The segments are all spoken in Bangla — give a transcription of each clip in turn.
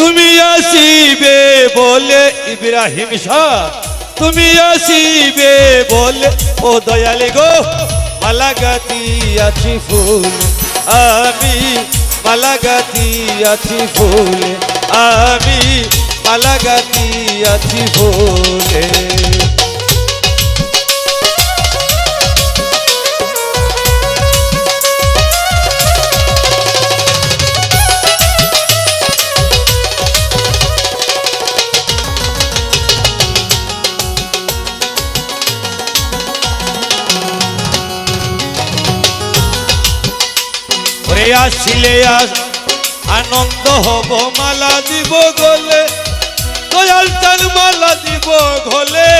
তুমি আসিবে বলে ইব্রাহিম শাহ তুমি আসিবে বলে, ও দয়ালে গো মালাগাতি আছি ফুল, আমি মালাগাতি আছি ফুল, আমি মালাগাতি আছি ফুলে। ওরে আসিলে আস, আনন্দ হব, মালা দিব গলে, দয়াল তার মালা দিব গলে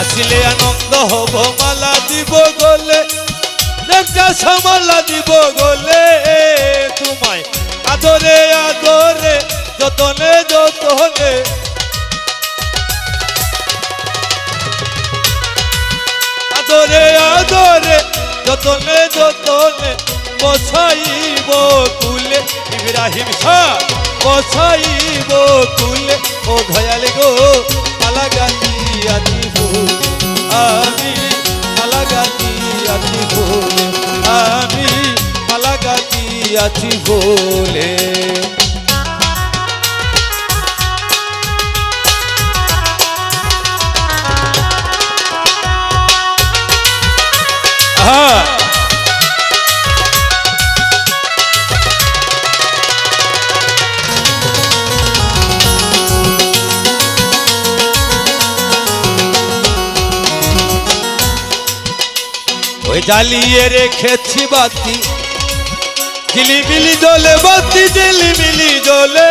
আসিলে আনন্দ হব, মালা দিব গলে একটা সামালা দিব গলে। আদরে আদরে, যতনে যতনে বসাইব কুলে। ইব্রাহিম শাহ বসাইব কুলে। ও ধয়াল গো গাছি আছি ফুল আমি মালা গাছি আছি আমি মালা গাছি আছি বলে ওই জ্বালিয়ে রেখেছি বাতি। ঝিলিমিলি জ্বলে বাতি ঝিলিমিলি জ্বলে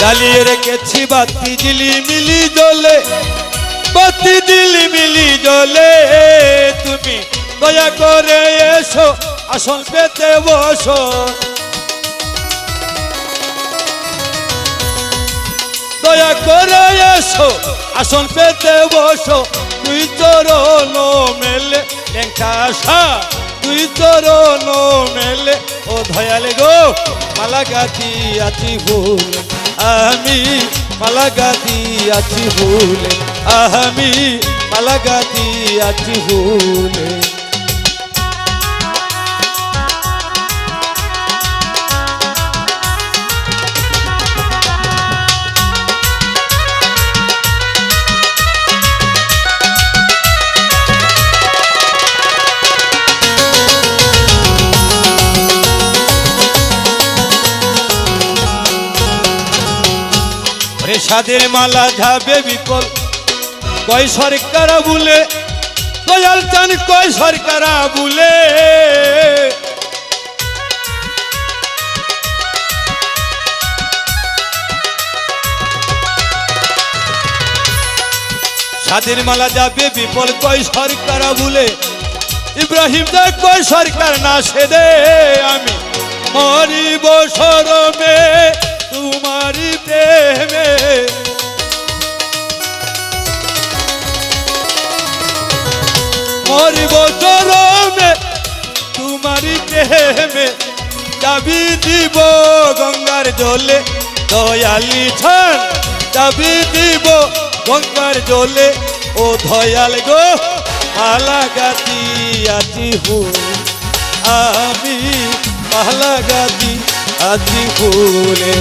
জ্বালিয়ে রেখেছি বাতি ঝিলিমিলি জ্বলে বাতি ঝিলিমিলি জ্বলে তুমি দয়া করে এসো, আসন পেতে বসো। করে এসো, আসন পেতে বসো। তুই চরণ মেলে লেঙ্কাশা তুই চরণ মেলে, ও ধয়ালে গো, মালা গাছি আছি ভুল আমি মালা গাছি আছি ভুল আমি মালা গাছি আছি ভুলে ওরে সাদের মালা যাবে বিকল। কয় সরকার বলে দয়াল চান কয় সরকার বলে সাদের মালা যাবে বিপল কয় সরকার বলে ইব্রাহিম দেখ কয় সরকার না সেদে, আমি মরিব সরমে তোমারি প্রেমে। মরিব চরমে তোমারি প্রেমে। দাবি দিব গঙ্গার জলে, দয়ালি ছান। দাবি দিব গঙ্গার জলে, ও দয়াল গো, মালা গাতি আছি ফুল আমি মালা আছি ফুলে।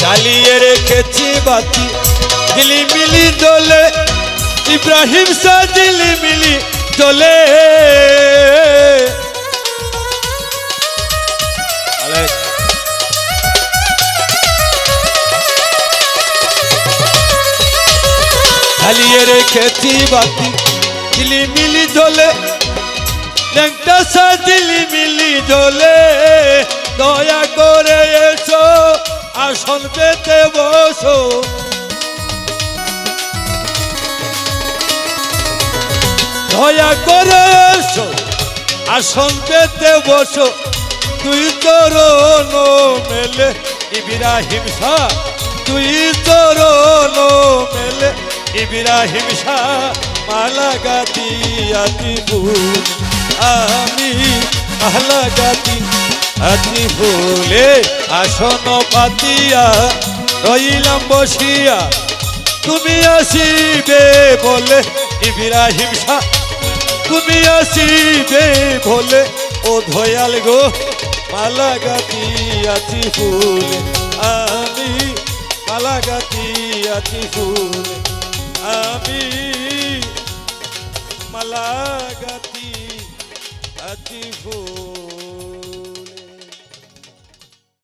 জ্বালিয়ে রেখেছি বাতি ঝিলিমিলি দোলে ইব্রাহিম সা ঝিলিমিলি দোলে রেখেছি বাতি ঝিলিমিলি জ্বলে ল্যাংটা সাজিলি মিলি জ্বলে দয়া করে এসো, আসন পেতে বসো। দয়া করে এসো, আসন পেতে বসো। তুই চরণ মেলে, ইব্রাহিম শাহ তুই চরণ মেলে। ইব্রাহিম শাহ মালা গাতি ফুল। আমি মালা গাতি আতি আসন পাতিয়া, রইলাম বসিয়া। তুমি আসিবে বলে ইব্রাহিম শাহ, তুমি আসিবে বলে ও ধয়াল গো, মালা গাতি ফুলে। আমি মালা গাতি আমি মালা গাতি আছি ফুল